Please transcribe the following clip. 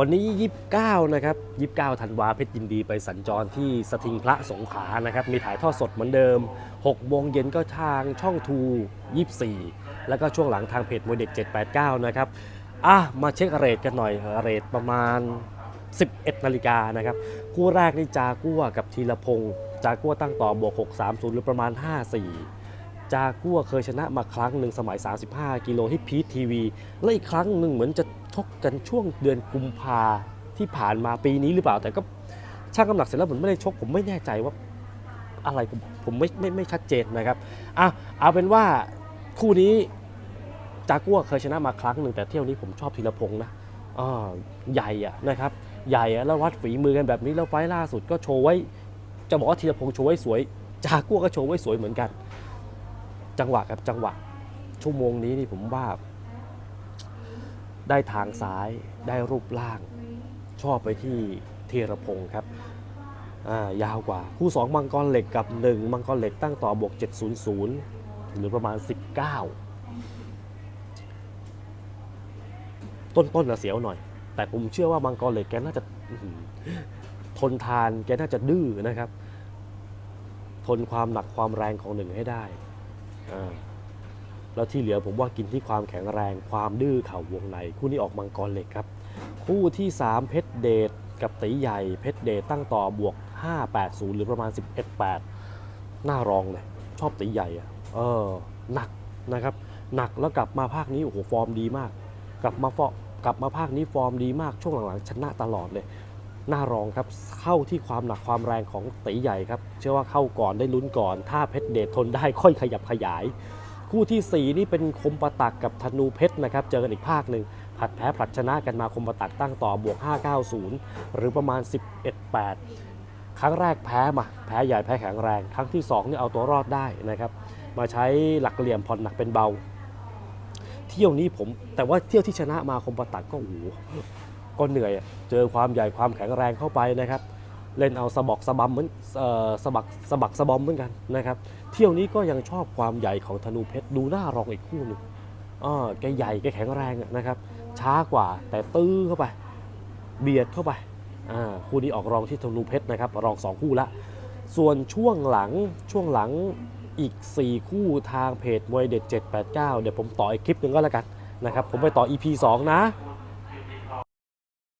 วันนี้ 29 นะครับ 29 ธันวาเพชรยินดีไปสัญจรที่สถิงพระสงขลานะครับ มีถ่ายทอดสดเหมือนเดิม 6 โมงเย็นก็ทางช่องทู 24 แล้วก็ช่วงหลังทางเพจมวยเด็ก 789 นะครับ อะ มาเช็คเรทกันหน่อย เรทประมาณ 11 นาฬิกานะครับ คู่แรกนี่จากัวกับธีรพงศ์จากัวตั้งต่อบวก 630 หรือประมาณ 54 จากัวเคยชนะมาครั้งหนึ่งสมัย 35 กิโลที่พีททีวี และอีกครั้งหนึ่งเหมือนจะชกกันช่วงเดือนกุมภาที่ผ่านมาปีนี้หรือเปล่า แต่ก็ช่างน้ำหนักเสร็จแล้วเหมือนไม่ได้ชกผมไม่แน่ใจว่าอะไรผมผมไม่ไม่ไม่ชัดเจนนะครับอะเอาเป็นว่าคู่นี้จากัวเคยชนะมาครั้งหนึ่งแต่เที่ยวนี้ผมชอบธีรพงศ์นะอ่าใหญ่อะนะครับใหญ่แล้ววัดฝีมือกันแบบนี้แล้วไฟล่าสุดก็โชว์ไว้ จะบอกว่าธีรพงศ์โชว์ไว้สวย จากัวก็โชว์ไว้สวยเหมือนกัน จังหวะกับจังหวะ ชั่วโมงนี้นี่ผมว่า ได้ทางซ้ายได้รูปร่าง ชอบไปที่ธีรพงศ์ครับายาวกว่า คู่ 2 มังกรเหล็กกับ 1 มังกรเหล็กตั้งต่อบวก 700 หรือประมาณ 19 ต้นๆนะเสียวหน่อย แต่ผมเชื่อว่ามังกรเหล็กแกน่าจะทนทานแกน่าจะดื้อนะครับ ทนความหนักความแรงของหนึ่งให้ได้ แล้วที่เหลือผมว่ากินที่ความแข็งแรงความดื้อเข่าวงในคู่นี้ออกมังกรเหล็กครับ คู่ที่ 3 เพชรเดชกับตีใหญ่เพชรเดชตั้งต่อบวก 580 หรือประมาณ 11.8 หน้ารองเลย ชอบตีใหญ่อะเออหนักนะครับ หนักแล้วกลับมาภาคนี้โอ้โหฟอร์มดีมาก กลับมาฟอกลับมาภาคนี้ฟอร์มดีมากช่วงหลังๆชนะตลอดเลย หน้ารองครับเข้าที่ความหนักความแรงของตีใหญ่ครับ เชื่อว่าเข้าก่อนได้ลุ้นก่อน ถ้าเพชรเดชทนได้ค่อยขยับขยาย คู่ทีสี่ 4 นี่เป็นคมประตักกับธนูเพชรนะครับ เจอกันอีกภาคหนึ่งผัดแพ้ผลัดชนะกันมาคมประตักตั้งต่อบวก 590 หรือประมาณ 11-8 ครั้งแรกแพ้มาแพ้ใหญ่แพ้แข็งแรง ครั้งที่2นี่เอาตัวรอดได้นะครับมาใช้หลักเหลี่ยมผ่อนหนักเป็นเบา เที่ยวนี้ผมแต่ว่าเที่ยวที่ชนะมาคมประตักก็โอ้โห ก็เหนื่อยเจอความใหญ่ความแข็งแรงเข้าไปนะครับ เล่นเอาสะบอกสะบอมเหมือนสะบักสะบักสะบอมเหมือนกันนะครับเที่ยวนี้ก็ยังชอบความใหญ่ของธนูเพชรดูหน้ารองอีกคู่หนึ่งอ่าแกใหญ่แกแข็งแรงนะครับ ช้ากว่าแต่ตื้อเข้าไป เบียดเข้าไปอ่าคู่นี้ออกรองที่ธนูเพชรนะครับรองสองคู่ละส่วนช่วงหลังช่วงหลังอีก 4 คู่ทางเพจมวยเด็ด 789 เดี๋ยวผมต่ออีกคลิปหนึ่งก็แล้วกันนะครับ ผมไปต่อ EP 2 นะ